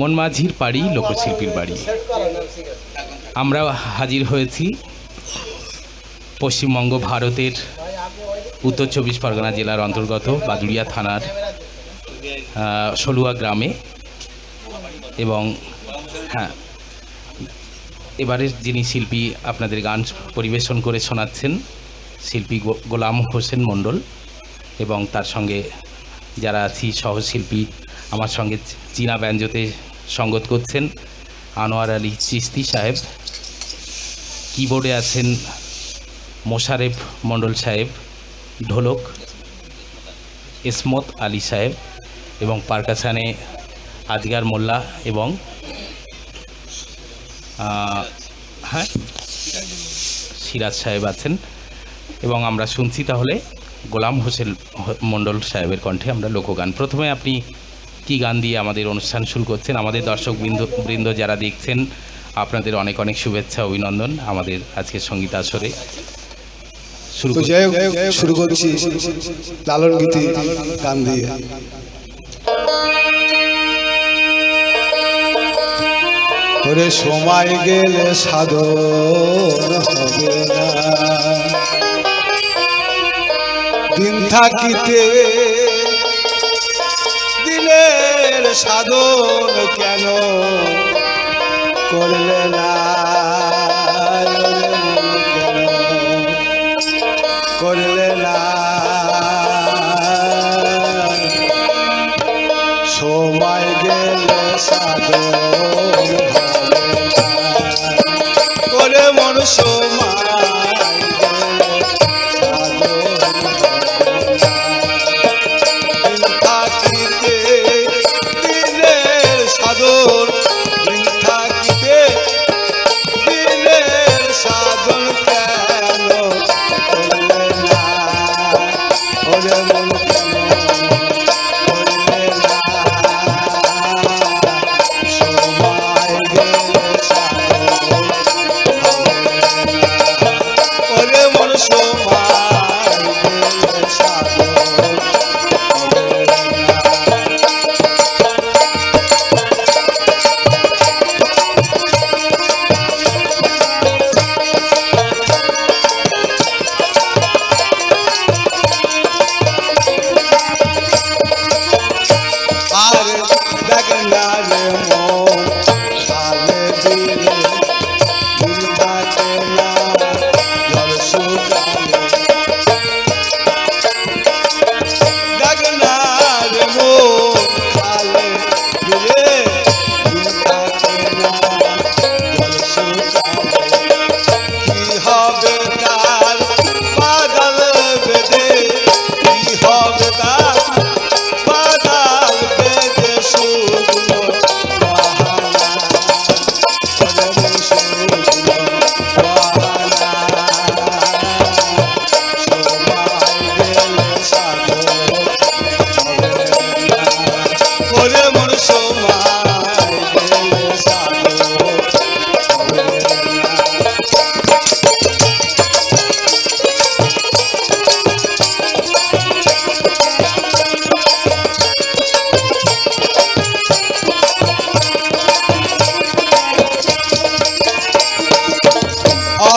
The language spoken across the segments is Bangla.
মনমাঝির বাড়ি লোকশিল্পীর বাড়ি। আমরা হাজির হয়েছি পশ্চিমবঙ্গ ভারতের উত্তর চব্বিশ পরগনা জেলার অন্তর্গত বাদুড়িয়া থানার সলুয়া গ্রামে এবং হ্যাঁ এবারের যিনি শিল্পী আপনাদের গান পরিবেশন করে শোনাচ্ছেন শিল্পী গোলাম হোসেন মণ্ডল এবং তার সঙ্গে যারা আছি সহশিল্পী আমার সঙ্গে চীনা ব্যঞ্জতে সঙ্গত করছেন আনোয়ার আলী চিস্তি সাহেব। কিবোর্ডে আছেন মোশারেফ মণ্ডল সাহেব, ঢোলক ইসমত আলী সাহেব এবং পার্কাসানে আজগার মোল্লা এবং হ্যাঁ সিরাজ সাহেব আছেন। এবং আমরা শুনছি তাহলে গোলাম হোসেন মণ্ডল সাহেবের কণ্ঠে আমরা লোকগান। প্রথমে আপনি কি গান দিয়ে আমাদের অনুষ্ঠান শুরু করছেন? আমাদের দর্শক বৃন্দ বৃন্দ যারা দেখছেন আপনাদের অনেক অনেক শুভেচ্ছা অভিনন্দন আমাদের আজকের সংগীত আসরে। শুরু করছি। যাই শুরু করছি লালন গীতি গান দিয়ে। ওরে সময় গেলে সাধন হবে না। দিন থাকিতে সাধন কেন করলে না?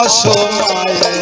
অসময়ে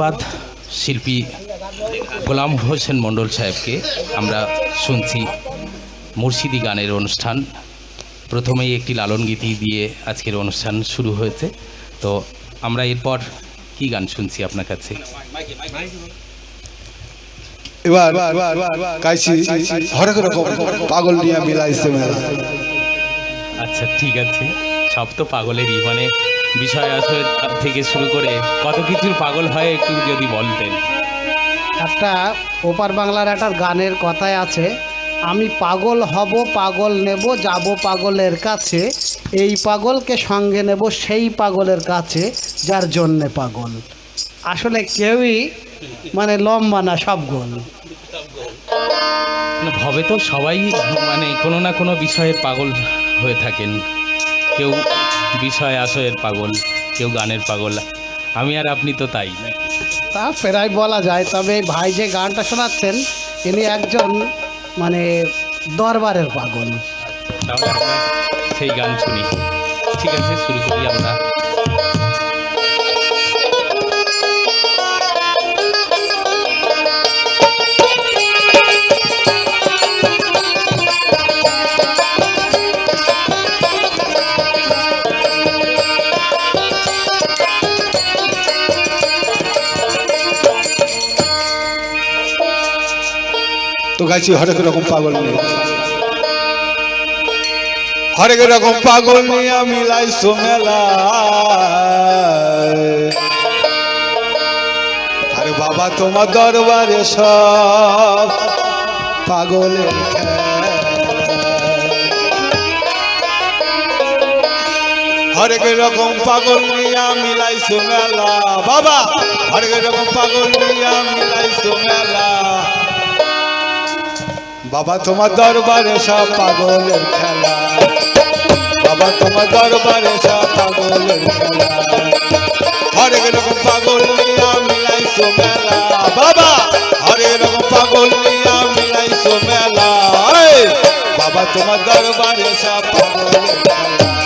ধন্যবাদ শিল্পী গোলাম হোসেন মণ্ডল সাহেবকে। আমরা শুনছি মুর্শিদি গানের অনুষ্ঠান। প্রথমেই একটি লালন গীতি দিয়ে আজকের অনুষ্ঠান শুরু হয়েছে। তো আমরা এরপর কি গান শুনছি আপনার কাছে? এবার গাইছি হরেক রকম পাগল নিয়ে মিলাইছে মেলা। আচ্ছা ঠিক আছে। সব তো পাগলেরই। মানে বিষয় আসলে থেকে শুরু করে কত কিছুর পাগল হয় একটু যদি বলতেন। একটা ওপার বাংলার একটা গানের কথায় আছে আমি পাগল হব পাগল নেব যাব পাগলের কাছে এই পাগলকে সঙ্গে নেব সেই পাগলের কাছে যার জন্যে পাগল। আসলে কেউই মানে লম্বা না সব গোল। ভবে তো সবাই মানে কোনো না কোনো বিষয়ে পাগল হয়ে থাকেন। কেউ বিষয় আশয়ের পাগল কেউ গানের পাগল। আমি আর আপনি তো তাই। তা প্রায় বলা যায় তবে ভাই যে গানটা শোনাচ্ছেন তিনি একজন মানে দরবারের পাগল। তাহলে আমরা সেই গান শুনি। ঠিক আছে শুরু করি আমরা। তো গাইছি, হরেক রকম পাগল নিয়ে। হরেক রকম পাগল নিয়ে মিলাইছো মেলা আরে বাবা, তোমার দরবারে সব পাগলের খেলা। হরেক রকম পাগল নিয়া মিলাইছো মেলা। বাবা, হরেক রকম পাগল নিয়া মিলাইছো মেলা। বাবা, তোমার দরবারে সব পাগলের খেলা। বাবা, তোমার দরবারে সব পাগলের খেলা। হরেক রকম পাগল নিয়া মিলাইছো মেলা। বাবা, হরেক রকম পাগল নিয়া মিলাইছো মেলা। বাবা, তোমার দরবারে সব পাগলের খেলা।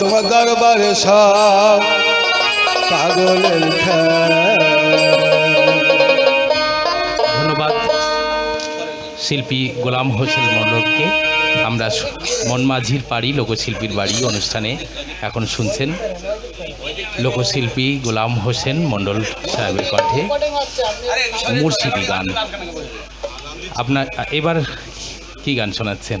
তোমার দরবারে সব পাগলের ধন্যবাদ, শিল্পী গোলাম হোসেন মণ্ডলকে। আমরা মনমাঝির পাড়ি লোকশিল্পীর বাড়ি অনুষ্ঠানে এখন শুনছেন লোকশিল্পী গোলাম হোসেন মণ্ডল সাহেবের কণ্ঠে মুর্শিদি গান। আপনার, এবার কি গান শোনাচ্ছেন?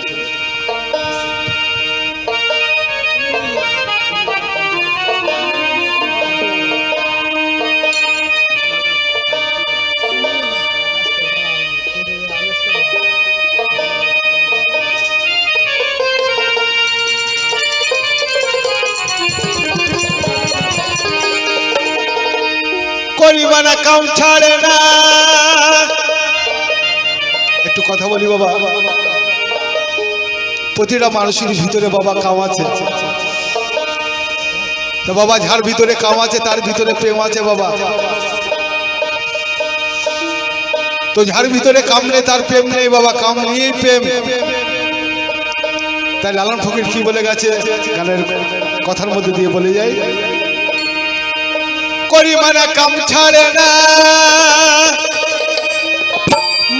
কাম ছাড়ে না। একটু কথা বলি বাবা। প্রতিটা মানুষের ভিতরে বাবা কাম আছে। তো বাবা, যার ভিতরে কাম আছে, তার ভিতরে প্রেম আছে বাবা। তো যার ভিতরে কাম নেই, তার প্রেম নেই বাবা, কাম নিয়েই প্রেম। তাই লালন ফকির কি বলে গেছে? গানের কথার মধ্যে দিয়ে বলে যাই। করি মানে কাম ছাড়ে না।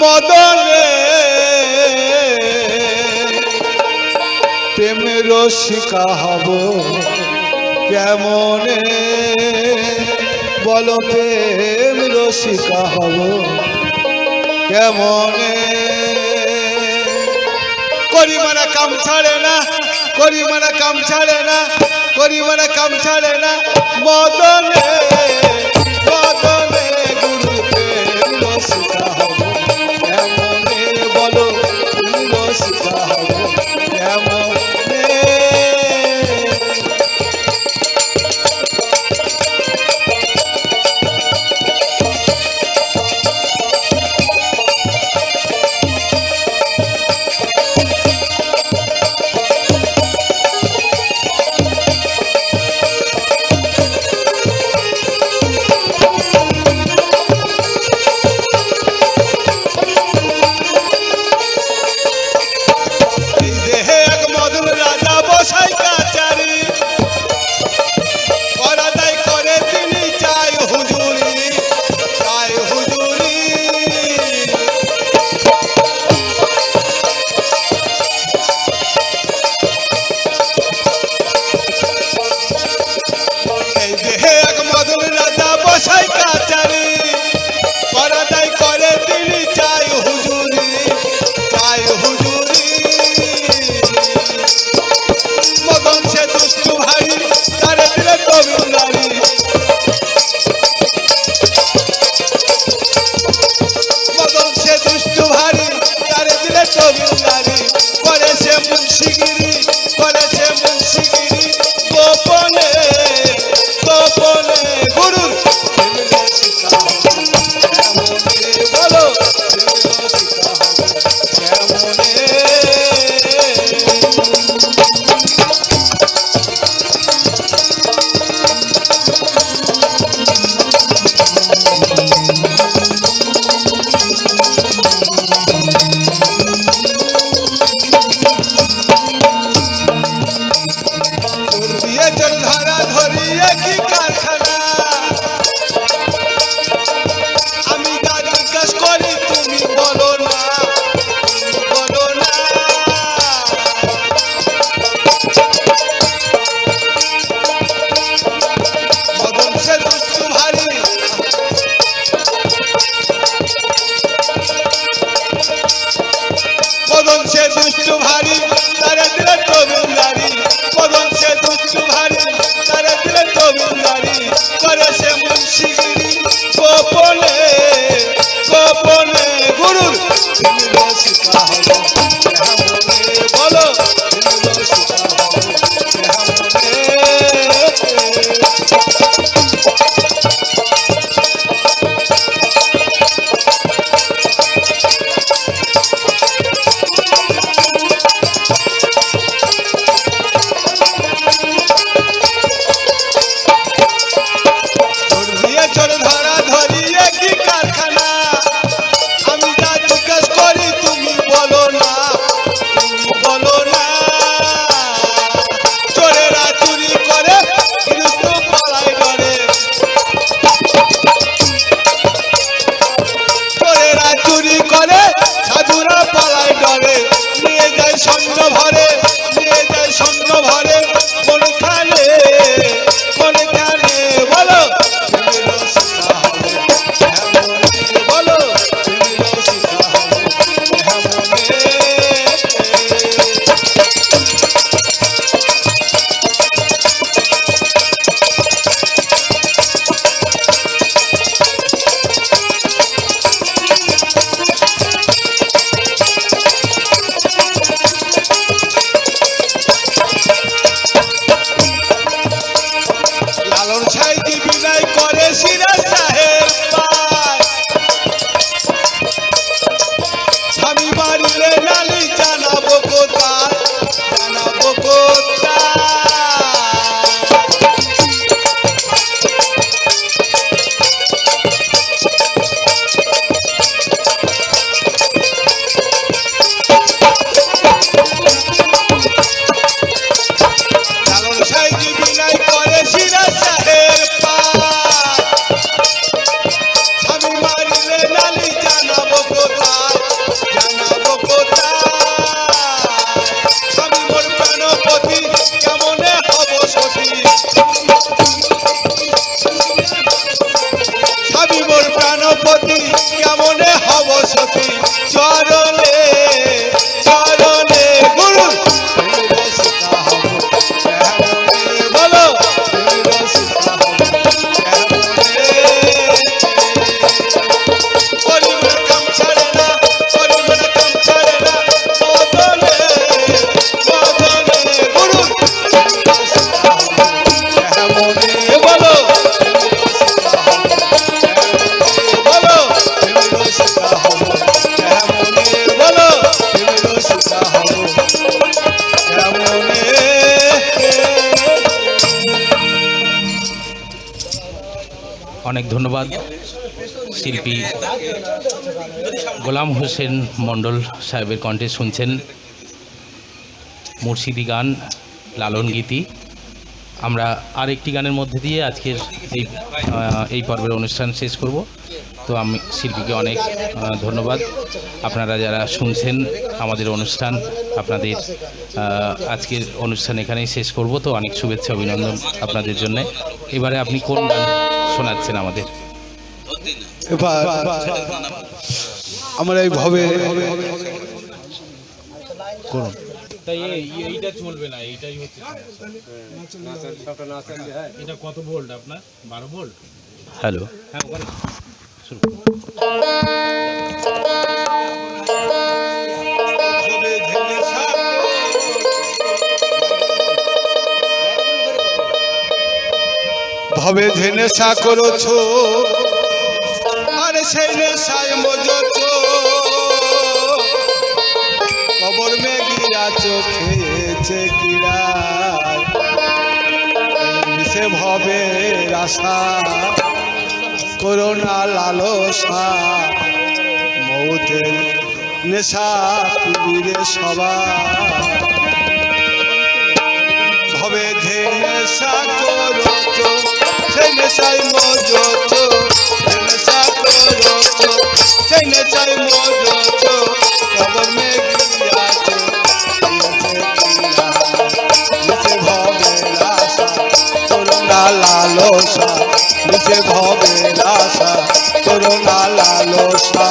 মদনে প্রেমের শিকা হব কেমনে? বলো প্রেম রসিকা হব কেমনে? করি মানে কাম ছাড়ে না, করি মানে কাম ছাড়ে না। করি মানে কাম ছাড়ে না মদনে। আয় হুজুর অনেক ধন্যবাদ, শিল্পী গোলাম হোসেন মণ্ডল সাহেবের কণ্ঠে শুনছেন মুর্শিদি গান, লালন গীতি। আমরা আরেকটি গানের মধ্যে দিয়ে আজকের এই এই পর্বের অনুষ্ঠান শেষ করব। তো আমি শিল্পীকে অনেক ধন্যবাদ। আপনারা যারা শুনছেন আমাদের অনুষ্ঠান, আপনাদের আজকের অনুষ্ঠান এখানেই শেষ করব। তো অনেক শুভেচ্ছা, অভিনন্দন আপনাদের জন্য। এবারে আপনি কোন গান শোনাচ্ছেন আমাদের। এবার আমরা এই ভাবে করুন। তাই এইটা চলবে না এইটাই হচ্ছে এটা কত ভোল্ট আপনার? বারো ভোল্ট হ্যালো। হ্যাঁ শুরু ভবে যে নেশা করেছ? আরে সেই নেশায় মজছ। কবর মে গিরা চোখেছে কিরা। মিশে ভবে আশা করোনা লালসা। মৌতের নেশা পৃথিবীরে সবার ভবে যে নেশা করছ সেই নেশাই মজছ যে নেশা করছ সেই নেশাই মজছ কবর মে গিয়াছ লালসা নিচে ভবে আশা করোনা লালসা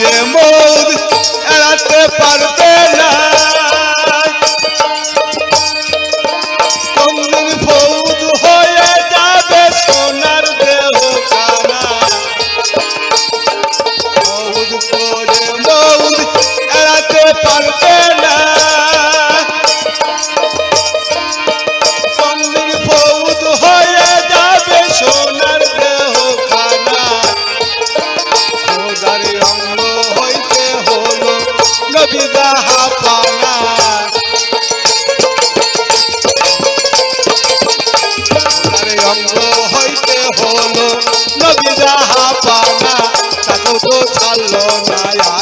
করে মৌদ आया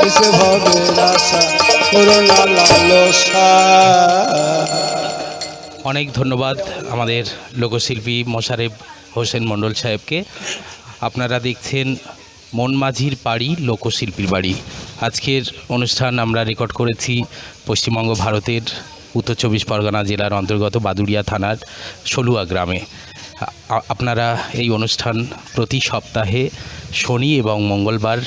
কিসে অনেক ধন্যবাদ আমাদের লোকশিল্পী মোশারেফ হোসেন মণ্ডল সাহেবকে। আপনারা দেখছেন মন মাঝির বাড়ি, লোকশিল্পীর বাড়ি। আজকের অনুষ্ঠান আমরা রেকর্ড করেছি পশ্চিমবঙ্গ ভারতের উত্তর চব্বিশ পরগনা জেলার অন্তর্গত বাদুড়িয়া থানার সলুয়া গ্রামে। আপনারা এই অনুষ্ঠান প্রতি সপ্তাহে শনি এবং মঙ্গলবার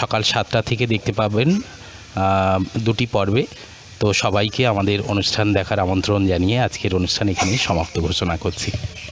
সকাল সাতটা থেকে দেখতে পাবেন দুটি পর্বে। তো সবাইকে আমাদের অনুষ্ঠান দেখার আমন্ত্রণ জানিয়ে আজকের অনুষ্ঠান এখানে সমাপ্ত ঘোষণা করছি।